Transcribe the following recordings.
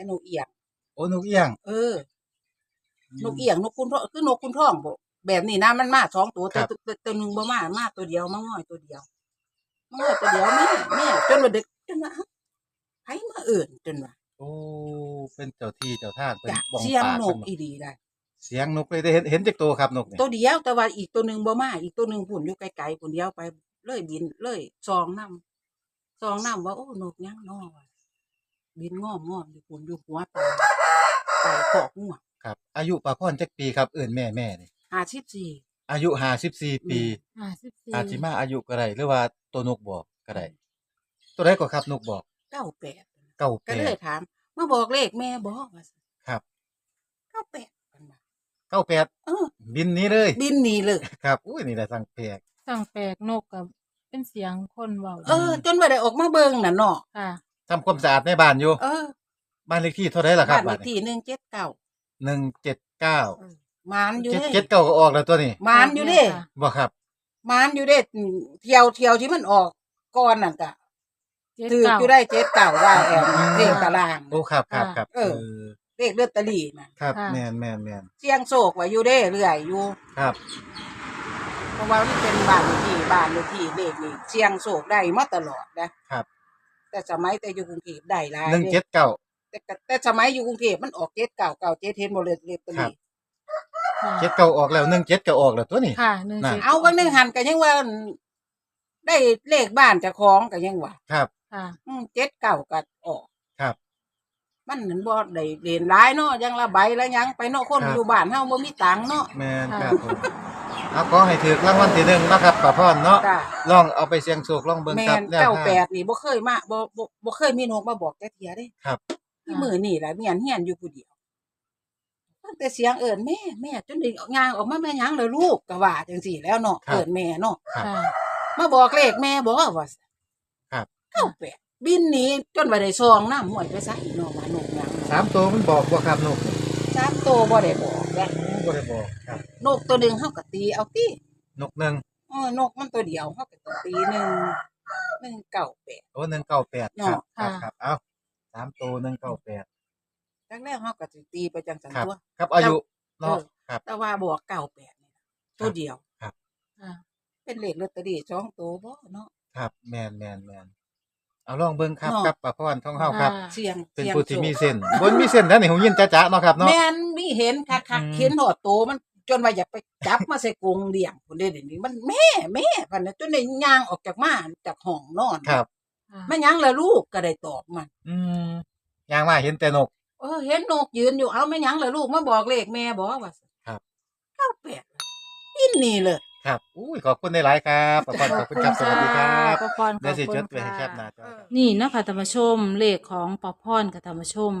แต่นกเอียงโอ้นกเอี้ยง เออ นกเอียงนกคุณทองคือนกคุณทองบ่แบบนี้นะมันมาสองตัวครัแต่บตัวตัวหนึ่งบ่มามาตัวเดียวมาง่อยตัวเดียวมาง่อยตัวเดียวแม่แม่จนว่าเด็กจนว่าเอ้าไผมาเอิ่นจนว่าโอ้เป็นเจ้าที่เจ้าทางเป็นจ้ะบ้องเสียงปากนกเพิ่นบ่อีดีได้เสียงนกเลยได้เห็นเห็นจักตัวครับนกนี่ตัวเดียวแต่ว่าอีกตัวหนึ่งบ่มาอีกตัวหนึ่งพุ่นอยู่ไกลๆพุ่นเดียวไปเลยบินเลยซองน้ำซองน้ำว่าโอ้นกยังน้อว่ะ บินง้อมง้อมอยู่พุ่นอยู่หัวตาไก่ขอกงัวครับ อายุปาพรจักปีครับเอิ้นแม่แม่นี่ห้าสิบสี่อายุ54ปี ห้าสิบสี่อาจสิมาอายุก็ได้หรือว่าตัวนกบอกก็ได้ตัวใดก็ครับนกบอกเก้าแปดเก้าก็แปเลยดถามมาบอกเลขแม่บอกว่าครับเก้าแปดกันมาเก้าแปดเออ บินหนี้เลย บินหนีเลย ครับอุ้ยนี่แหละสั่งแปลกสั่งแปลกนกกับเป็นเสียงคนเว้าเออ จนว่าได้ออกมาเบิ่งน่ะเนาะค่ะ ทำความสะอาดในบ้านอยู่ เออบ้านเลขที่เท่าไหร่ล่ะครับ้าบนเลบ้านขที่หนึ่งเจ็ดเก้าหนึ่งเจ็ดเก้าหมานอยู่เจ็ดเด้เจ็ดเก้าก็ออกแล้วตัวนี้หมานอยู่เด้ค่ะบ่ครับหมานอยู่เด้เที่ยวเที่ยวที่มันออกก่อนนั่นก็เจ็ดถือเก้าอยู่ได้เจ็ดเก้าว่าแอมอืมเลขตาราง โอ้ครับครับครับเออ เลขลอตเตอรี่น่ะครับค่ะ แม่นแม่นแม่นเสียงโศกไว้อยู่เด้เรื่อยอยู่ ครับเพราะว่ามันเป็นบ้านเลขที่บ้านเลขที่เลขนี่เสียงโศกได้มาตลอดนะครับ แต่สมัยแต่อยู่กรุงเทพได้หลายหนึ่งด้เจ็ดเก้าแต่ก็แต่สมัยอยู่กรุงเทพมันออกเจ็ดเก่าเก่าเจ็ดเทนโมเลตเลตครัรีบค่ะเจ็ดเก้าออกแล้วหนึ่งเจ็ดก็ออกแล้วตัวนี้ ค่ะหนึ่งน่ะจ็ดเอาวันหนึ่งหันก็ยังว่า ได้เลขบ้านเจะคล้าของก็ยังว่าครับ ค่ะ เจ็ดเก่าก็ออกครับ มันเหมือนบ่ได้เรียนร้ายเนาะยังละใบแล้วยังไปเนาะคนครับอยู่บ้านเฮาบ่มีตังค์เนาะ แม่นครับผม เอาขอให้ถือรางวัลที่หนึ่งนะครับป้าพรเนาะจ้ะ ลองเอาไปเสี่ยงโชคลองเบิ่งแม่ครับนแนวเก้าทางแปดนี่บ่เคยมาบ่บ่บ่เคยมีนกมาบอกแต่เทียเด้ครับ ที่มือนี่แหละเมียนเฮียนอยู่ผู้เดียวตั้งแต่เสียงเอิ้นแม่แม่จนได้ย่างออกมาแม่หยังเลยลูกก็ว่าจังซี่แล้วเนาะครับ เอิ้นแม่เนาะครับค่ะ มาบอกเลขแม่บอกว่าครับเข้าแปดบินหนีจนไปได้ซองน้ำหวยไปซะอีกเนาะว่านกหยังสามตัวมันบอกว่าครับนกสามโตวบ่ได้บอก นะบ่ได้บอกครับ นกตัวหนึงเฮาก็ตีเอาตินกหนึ่งเออนกมันตัวเดียวเฮาก็ต้องตีหนึ่งหนึ่งเก้าแปด โอ้หนึ่งเก้าแปดครับเนาะครับครับเอาสามตัวหนึ่งเก้าแปดแรกๆเฮาก็สิตีไปจังสันครับ ตัว ครับอายุเนาะ เออ ครับ แต่ว่าบอกเก้าแปดนี่ตัวเดียวค่ะเป็นเลขลอตเตอรี่สองตัวบ่เนาะครับแมนแมนแมน เอาลองเบิ่งครับเนาะครับป้าพรท่องเฮาครับค่ะเสียงเป็นสียงผู้ที่มีโชคเส้นบนมีเส้นแล้วนี่หูยินจ้าๆเนาะครับเนาะ แม่นมีเห็นคักอืมๆเห็นหอดโตมันจนว่าอยากไปจับมาใส่กรงเลี้ยงพุ่นเด้เดี๋ยวนี้มันแม่แม่พันน่ะจนได้ย่างออกจากม่านจากห้องนอนครับค่ะแม่ยังละลูกก็ได้ตอบมัน อืมยางมาเห็นแต่นก เออเห็นนกยืนอยู่เอาแม่ยังละลูกมาบอกเลขแม่บอกว่าครับ เก้าแปดอินนี่เลย ครับอุ้ยขอบคุณในหลายๆครับป้าพรขอบคุณครับสวัสดีครับป้าพรขเดี๋ยอวบสิคุจณดไว้ให้แคค่ะปหน้าจอครับ นี่นะคะธรรมชมเลขของป้าพรกับธรรมชม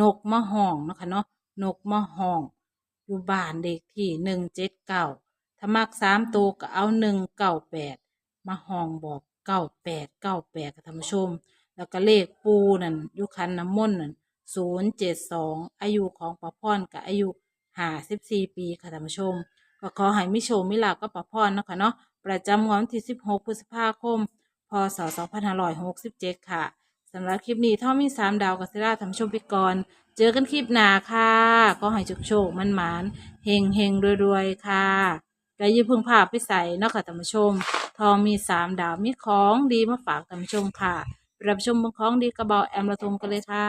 นกมะห่องนะคะเนาะนกมะห่องอยู่บ้านเลขที่หนึ่งเจ็ดเก้าถ้ามักสามตัวก็เอาหนึ่งเก้าแปดมาห้องบอกเก้าแปดเก้าแปดกับธรรมชม แล้วก็เลขปูนั่นอยุคันน้ำมนต์นั่นศูนย์เจ็ดสองอายุของป้าพรกับอายุห้าสิบสี่ปีค่ะท่านผู้ชม ก็ขอให้มิโชคมิลาภกับป้าพรเนาะคะเนาะประจำงวดวันที่สิบหกพฤษภาคม พศสองพันห้าร้อยหกสิบเจ็ดค่ะสำหรับคลิปนี้ถ้ามีสามดาวกับซิล่าทำชมไปก่อน เจอกันคลิปหน้าค่ะก็ให้โชคโชคมันหมานเฮงเฮงรวยๆ ค่ะก็อยืมพึ่งพาพไปใส่เนาะค่ะท่านผู้ชมทองมีสามดาวมีของดีมาฝากท่านผู้ชมค่ะไปรับชมเบนของดีกระเบาแอมละทงกันเลยค่ะ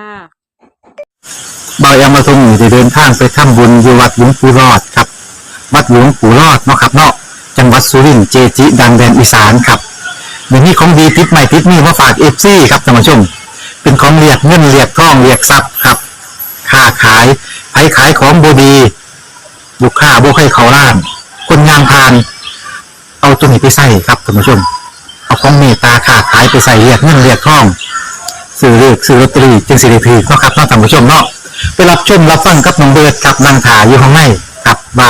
บายามาทรงอยู่ได้เดินทางไปทำบุญอยู่วัดหลวงปู่รอดครับ วัดหลวงปู่รอดเนาะครับเนาะจังหวัดสุรินทร์เจจิดังแดนอีสานครับเดี๋ยวนี้ของดีติดใหม่ติดนี่มาฝากเอฟซีครับท่านผู้ชม เป็นของเรียกเงินเรียกทองเรียกทรัพย์ครับค้าขายไผขายของบดีลูกค้าบ่ให้เขาล้าน คนงานพาน เอาตัวนี้ไปใส่ครับท่านผู้ชม เอาของเมตตาค้าขายไปใส่เรียกเงินเรียกทองซื้อเลขซื้อลอตเตอรี่จึงสิริพีเนาะครับท่านผู้ชมเนาะไปรับชมรับฟังกับน้องเบิร์ดกับนางถาอยู่ข้างในกับว่า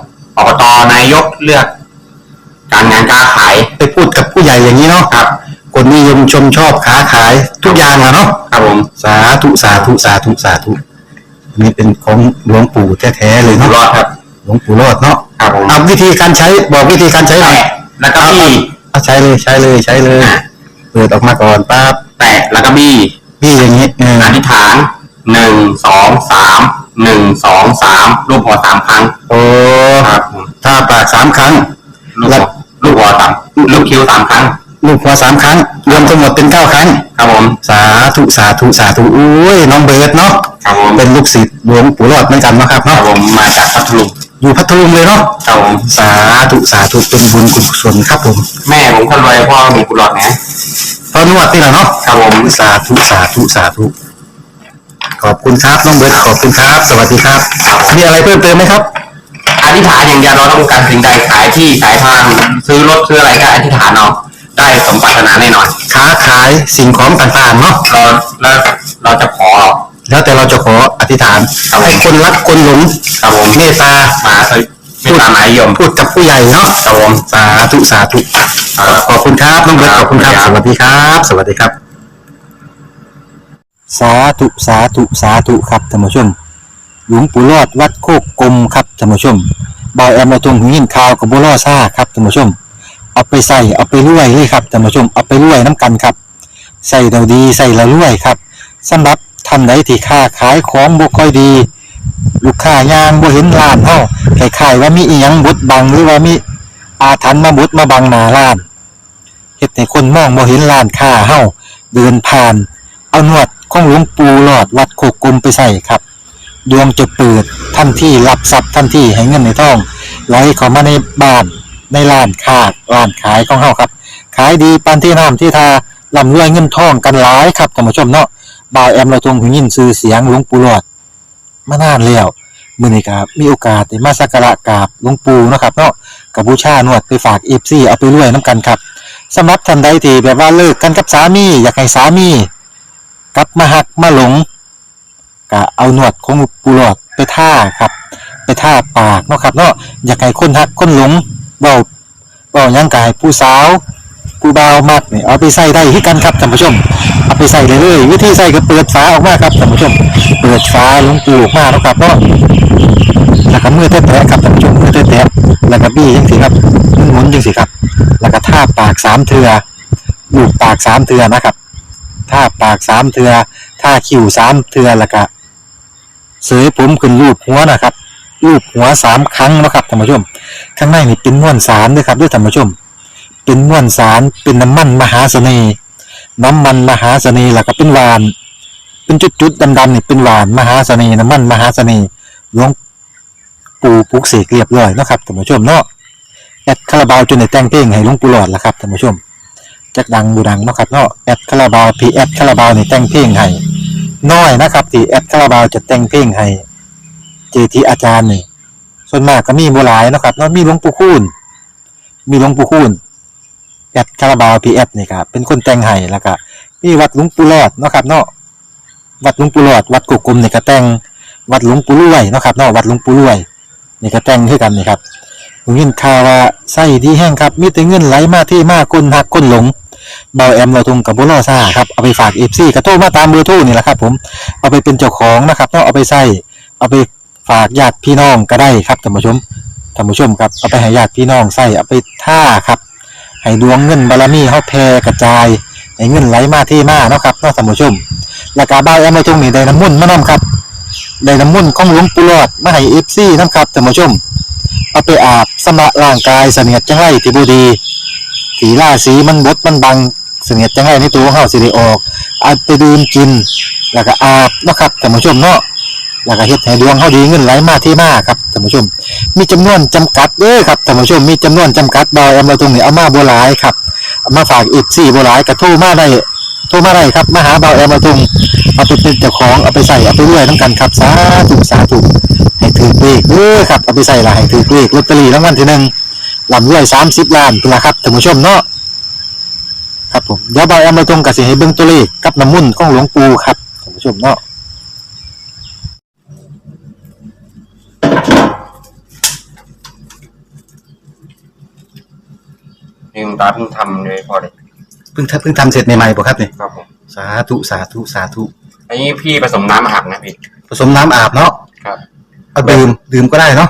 ลือก การงานการขายไปพูดกับผู้ใหญ่อย่างนี้เนาะครับ คนนิยมชมชอบค้าขายทุกอย่างอะเนาะครับผมสาธุสาธุสาธุสาธุอันนี้เป็นของหลวงปู่แท้ๆเลยอยู่เนาะรอดครับ หลวงปู่รอดเนาะครับผมเอาวิธีการใช้บอกวิธีการใช้หน่อยแตะแล้วก็บี้เอาใช้เลยใช้เลยใช้เลยเปิดออกมาก่อนปั๊บแตะแล้วก็บี้พี่อย่างนี้เอออธิษฐานหนึ่งสองสามหนึ่งสองสามรูปหัวสามครั้งโอ้ครับผม ถ้าปากสามครั้ง ลูกหัวลูกหัวสามลูกคิ้วสามครั้ง ลูกหัวสามครั้ง รวมทั้งหมดเป็นเก้าครั้ง ครับผม สาธุสาธุสาธุอุ้ยน้องเบิร์ดเนาะครับผมเป็นลูกศิษย์หลวงปู่รอดเหมือนกันเนาะครับครับเนาะผมมาจากพัทลุงอยู่พัทลุงเลยเนาะครับผมสาธุสาธุเป็นบุญกุศลครับผมแม่ผมคนรวยพ่อมีกุหลาบนะพอนวดนี่แหละเนาะครับผมสาธุสาธุสาธุขอบคุณครับน้องเบิร์ดขอบคุณครับ สวัสดีครับ มีอะไรเพิ่มเติมไหมครับ อธิษฐานอย่างเดียวเราต้องการสิ่งใดขายที่ขายทางซื้อรถซื้ออะไรก็อธิษฐานเอาได้สมปรารถนาแน่นอนค้าขายสิ่งของต่างๆเนาะเราแล้วเราจะขอ แล้วแต่เราจะขออธิษฐานครับผม ให้คนรักคนหลงครับผมเมตตามาสวิไม่ตามหมายยมพูดกับผู้ใหญ่เนาะครับผม สาธุสาธุขอบคุณครับน้องเบิร์ตขอบคุณครับสวัสดีครับ สวัสดีครับ สาธุสาธุสาธุครับท่านผู้ชม หลวงปู่รอดวัดโคกกลมครับท่านผู้ชมบอยแอมมาตรงหินข่าวกับบัวล่อซ่าครับท่านผู้ชม เอาไปใส่เอาไปรวยเลยครับท่านผู้ชมเอาไปรวยน้ำกันครับ ใส่เราดีใส่เรารวยครับสำหรับท่านใดที่ค้าขายของบ่ค่อยดี ลูกค้ายางบ่เห็นร้านเฮาคล้ายว่ามีอีหยังบดบังหรือว่ามีอาถรรพ์มาบดมาบังหน้าร้านเฮ็ดให้คนมองบ่เห็นร้านค้าเฮาเดินผ่าน เอานวดของหลวงปู่หลอดวัดโคกกลมไปใส่ครับ ดวงจะเปิดทันที่รับทรัพย์ทันที่ให้เงินในทองไหลเข้ามาในบ้านในร้านค้าร้านขายของเฮาครับ ขายดีปานที่น้ำที่ทาร่ำรวยเงินทองกันหลายครับท่านผู้ชมเนาะบ่าวแอมเราทงหูยินชื่อเสียงหลวงปู่หลอดมานานแล้วมื้อนี้ครับมีโอกาสได้มาสักการะกราบหลวงปู่นะครับเนาะกับบูชานวดไปฝาก FC เอาไปรวยน้ำกันครับสำหรับท่านใดที่แบบว่าเลิกกันกับสามี อยากให้สามี กลับมาหักมาหลง ก็เอาหนวดของปูหลอดไปท่าครับ ไปท่าปากเนาะครับเนาะอยากให้คนหักคนหลงเบาเบายังกายผู้สาวผู้บ่ามากเนี่ยเอาไปใส่ได้ที่กันครับท่านผู้ชม เอาไปใส่เลยเลยวิธีใส่ก็เปิดฝาออกมาครับท่านผู้ชม เปิดฝาลงปูออกมาเนาะครับเนาะแล้วก็มือแตะครับท่านผู้ชมมือแตะๆแล้วก็บี้จังสิครับหมุนๆจังสิครับ แล้วก็ท่าปากสามเทือลูบปากสามเทือนะครับท่าปากสามเทือท่าคิ้วสามเทือแล้วก็ เสยผมขึ้นรูปหัวนะครับรูปหัวสามครั้งนะครับท่านผู้ชม ข้างในนี่เป็นม้วนสารด้วยครับด้วยท่านผู้ชม เป็นม้วนสารเป็นน้ำมันมหาเสน่ห์น้ำมันมหาเสน่ห์แล้วก็เป็นหวาน เป็นจุดๆดำๆนี่เป็นหวานมหาเสน่ห์น้ำมันมหาเสน่ห์หลวงปู่ปุกเสกเรียบร้อยนะครับท่านผู้ชมเนาะแอดคาราบาวจนในแต่งเพลงให้หลวงปู่หลอดละครับท่านผู้ชมจักดังบูดังเนาะครับเนาะแอดคาราบาวพีแอดคาราบาวนี่แต่งเพลงให้ น้อยนะครับ ที่แอดคาราบาวจะแต่งเพลงให้เจทีอาจารย์นี่ส่วนมากก็มีบ่หลายนะครับเนาะมีหลวงปู่คูณมีหลวงปู่คูณแอดคาราบาวพีแอดนี่ครับเป็นคนแต่งให้แล้วก็มีวัดหลวงปู่รอดนะครับ เนาะวัดหลวงปู่รอดวัดกุกกลมนี่ก็แต่งวัดหลวงปู่รวยนะครับเนาะวัดหลวงปู่รวยนี่ก็แต่งคือกันนี่ครับผมยินข่าว่าไส้ดีแห้งครับมีแต่เงินไหลมาที่มากคนหักคนหลง เบาแอมเราทุงกับบุรอซ่าครับเอาไปฝากเอฟซีกระโทรมาตามเบอร์โทรนี่แหละครับ ผมเอาไปเป็นเจ้าของนะครับเนาะเอาไปใส่เอาไปฝากญาติพี่น้องก็ได้ครับท่านผู้ชมท่านผู้ชมครับเอาไปให้ญาติพี่น้องใส่เอาไปท่าครับให้ดวงเงินบารมีเฮาแผ่กระจายให้เงินไหลมาที่มาเนาะครับเนาะท่านผู้ชมแล้วก็เบาแอมเราทุงนี่ได้น้ำมุ่นมานํครับได้น้ำมุ่นของหลวงปู่หลอดมาให้เอฟซีนํครับท่านผู้ชมเอาไปอาบสำระร่างกายเสนียดจังไรที่บูดี สีล่าสีมันบดมันบังเสนียดจังไรในตัวของเฮาสิได้ออกอาจไปดื่มกิน แล้วก็อาบเนาะครับท่านผู้ชมเนาะแล้วก็เฮ็ดให้ดวงเฮาดีเงินไหลมาที่มาครับท่านผู้ชม มีจำนวนจำกัดเด้อครับท่านผู้ชมมีจำนวนจำกัดดอยเอามาตรงนี้เอามาบ่หลายครับเอามาฝากอีก4บ่หลายก็โทรมาได้โทรมาได้ครับมาหาเบาแอมมาตรงเอาไปเป็นเจ้าของเอาไปใส่เอาไปรวยนํกันครับสาธุสาธุให้ถือเลขเด้อครับเอาไปใส่ละให้ถือเลขลอตเตอรี่รางวัลที่หนึ่ง ลำรวยสามสิบล้านเป็นละครับท่านผู้ชมเนาะครับผมเดี๋ยวบอยเอามาตรงกับสิให้เบิ่งตัวเลขกับน้ำมุ่นต์ของหลวงปู่ครับท่านผู้ชมเนาะตาเพิ่งทำเลยพอเลยเพิ่งทำเพิ่งทำเสร็จใหม่ๆบ่ครับเนี่ยครับผมสาธุสาธุสาธุอันนี้พี่ผสมน้ำอาบนะพี่ผสมน้ำอาบเนาะครับ เอาดื่มดื่มก็ได้เนาะ